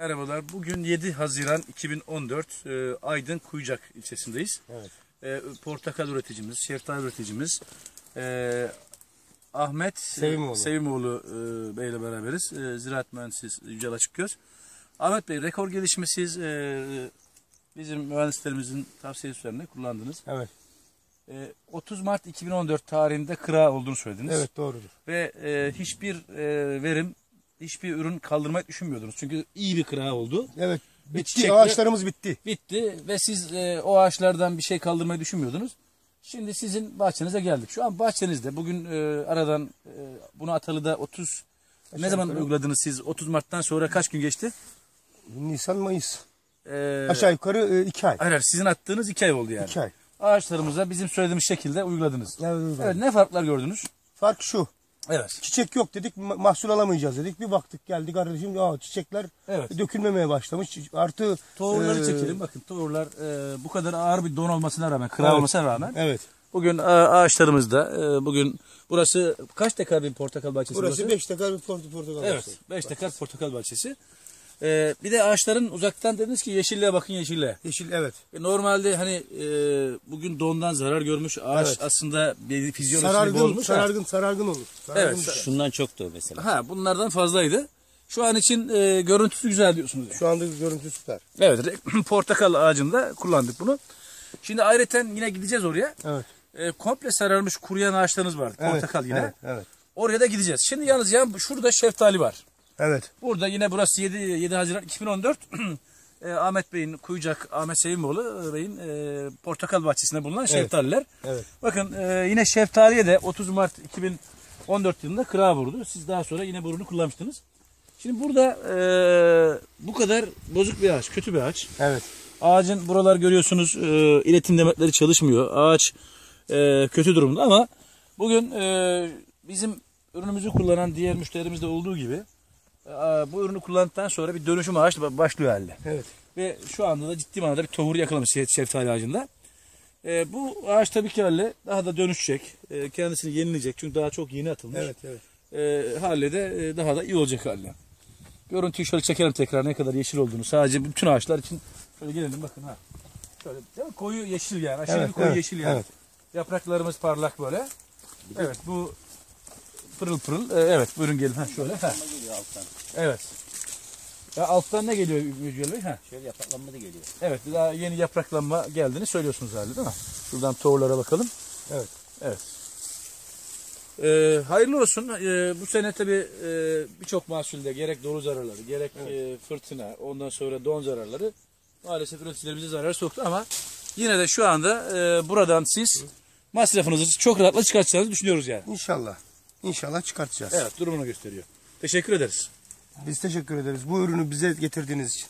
Merhabalar. Bugün 7 Haziran 2014 e, Aydın Kuyucak ilçesindeyiz. Evet. E, portakal üreticimiz, şeftali üreticimiz e, Ahmet Sevimoğlu. Sevimoğlu e, Bey ile beraberiz. E, ziraat mühendisi Yücel Açıkgöz. Ahmet Bey rekor gelişmesiz e, bizim mühendislerimizin tavsiyesi üzerine kullandınız. Evet. E, 30 Mart 2014 tarihinde kıra olduğunu söylediniz. Evet doğrudur. Ve e, hiçbir e, verim, hiçbir ürün kaldırmayı düşünmüyordunuz. Çünkü iyi bir kıra oldu. Evet. Bitti. çiçekler- Ağaçlarımız bitti. bitti ve siz e, o ağaçlardan bir şey kaldırmayı düşünmüyordunuz. Şimdi sizin bahçenize geldik. Şu an bahçenizde bugün e, aradan e, bunu Atalı'da 30 ne zaman yukarı- uyguladınız siz? 30 Mart'tan sonra kaç gün geçti? Nisan Mayıs. E, Aşağı yukarı e, iki ay. hayır, sizin attığınız 2 ay oldu yani. İki ay. Ağaçlarımıza bizim söylediğimiz şekilde uyguladınız. Evet. Evet, ne farklar gördünüz? Fark şu. Evet. Çiçek yok dedik. ma- Mahsul alamayacağız dedik. Bir baktık geldi kardeşim. Aa, çiçekler Evet. dökülmemeye başlamış. Artı Tohumları e, çekelim. Bakın tohumlar e, bu kadar ağır bir don olmasına rağmen, kıra Evet. olmasına rağmen Evet. Bugün ağaçlarımızda bugün burası kaç dekar bir portakal bahçesi Burası 5 dakika bir portakal. Evet bahçesi. 5 dekar portakal bahçesi. E, bir de ağaçların uzaktan dediniz ki yeşilliğe bakın yeşilliğe. Yeşil evet. E, normalde hani e, bugün dondan zarar görmüş ağaç Evet. aslında bir fizyolojisini Sarargın, bozmuş. sarargın, sarargın olur. Sarargın Evet. biter. Şundan çoktu mesela. Ha bunlardan fazlaydı. Şu an için e, görüntüsü güzel diyorsunuz. yani. Şu anda görüntü süper. Evet re- portakal ağacında kullandık bunu. Şimdi ayrıca yine gideceğiz oraya. Evet. E, komple sararmış kuruyan ağaçlarınız var. Evet, Portakal yine. Evet. Evet. Oraya da gideceğiz. Şimdi yalnız ya şurada şeftali var. Evet. Burada yine burası 7, 7 Haziran 2014 e, Ahmet Bey'in Kuyucak Ahmet Sevimoğlu e, Bey'in e, portakal bahçesinde bulunan şeftaliler. Evet. Bakın e, yine şeftaliye de 30 Mart 2014 yılında kıra vurdu. Siz daha sonra yine bu ürünü kullanmıştınız. Şimdi burada e, bu kadar bozuk bir ağaç, kötü bir ağaç. Evet. Ağacın buralar görüyorsunuz e, iletim demetleri çalışmıyor. Ağaç e, kötü durumda ama bugün e, bizim ürünümüzü kullanan diğer müşterimizde olduğu gibi bu ürünü kullandıktan sonra bir dönüşüm ağaç başlıyor halde. Evet. Ve şu anda da ciddi manada bir tohur yakalamış şef- şeftali ağacında. E, bu ağaç tabii ki halde daha da dönüşecek. E, kendisini yenileyecek çünkü daha çok yeni atılmış. Evet. Evet. E, halde de e, daha da iyi olacak halde. Görüntüyü şöyle çekelim tekrar ne kadar yeşil olduğunu. Sadece bütün ağaçlar için şöyle gelelim bakın ha. Şöyle değil mi? koyu yeşil yani. Aşırı Evet, koyu evet, yeşil yani. evet. Yapraklarımız parlak böyle. Evet bu pırıl pırıl. E, evet buyurun gelin ha şöyle. Ha. Alttan. Evet. Ya alttan ne geliyor Yücel Bey? Ha. Şöyle yapraklanma da geliyor. Evet daha yeni yapraklanma geldiğini söylüyorsunuz herhalde değil mi? Şuradan tohumlara bakalım. Evet. Evet. Ee, hayırlı olsun. Ee, bu sene tabii e, birçok mahsulde gerek dolu zararları, gerek e, fırtına, ondan sonra don zararları maalesef üreticilerimize zarar soktu ama yine de şu anda e, buradan siz masrafınızı çok rahatla çıkartacağınızı düşünüyoruz yani. İnşallah. İnşallah çıkartacağız. Evet durumunu gösteriyor. Teşekkür ederiz. Biz teşekkür ederiz bu ürünü bize getirdiğiniz için.